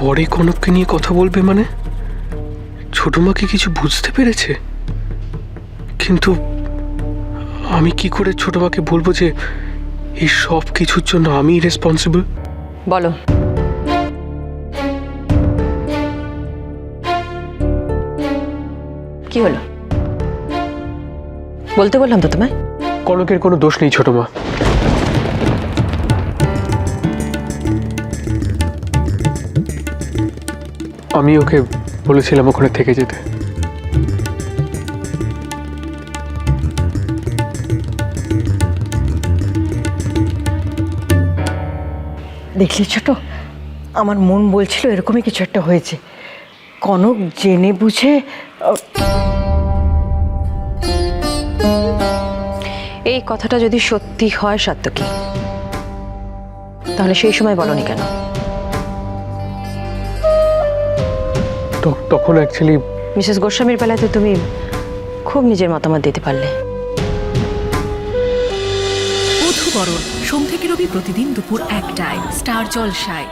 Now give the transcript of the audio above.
পরে কনককে নিয়ে কথা বলবে মানে? ছোট মা কি কিছু বুঝতে পেরেছে? কিন্তু আমি কি করে ছোট মাকে বলব যে এই সব কিছুর জন্য আমি রেসপন্সিবল বলো। কি হলো? বলতে বললাম তো তোমায়? কনকের কোনো দোষ নেই ছোট মা। আমি ওকে বলেছিলাম ওখানে থেকে যেতে। দেখলি ছোট আমার মন বলছিল এরকমই কিছু একটা হয়েছে। কনক জেনে বুঝে এই কথাটা যদি সত্যি হয় সত্যকি তাহলে সেই সময় বলনি কেন? তো- তখন অ্যাকচুয়ালি মিসেস গোস্বামীর বেলাতে তো তুমি খুব নিজের মতামত দিতে পারলে। বধুবরণ সোম থেকে রবি প্রতিদিন দুপুর একটায় স্টার জলসায়।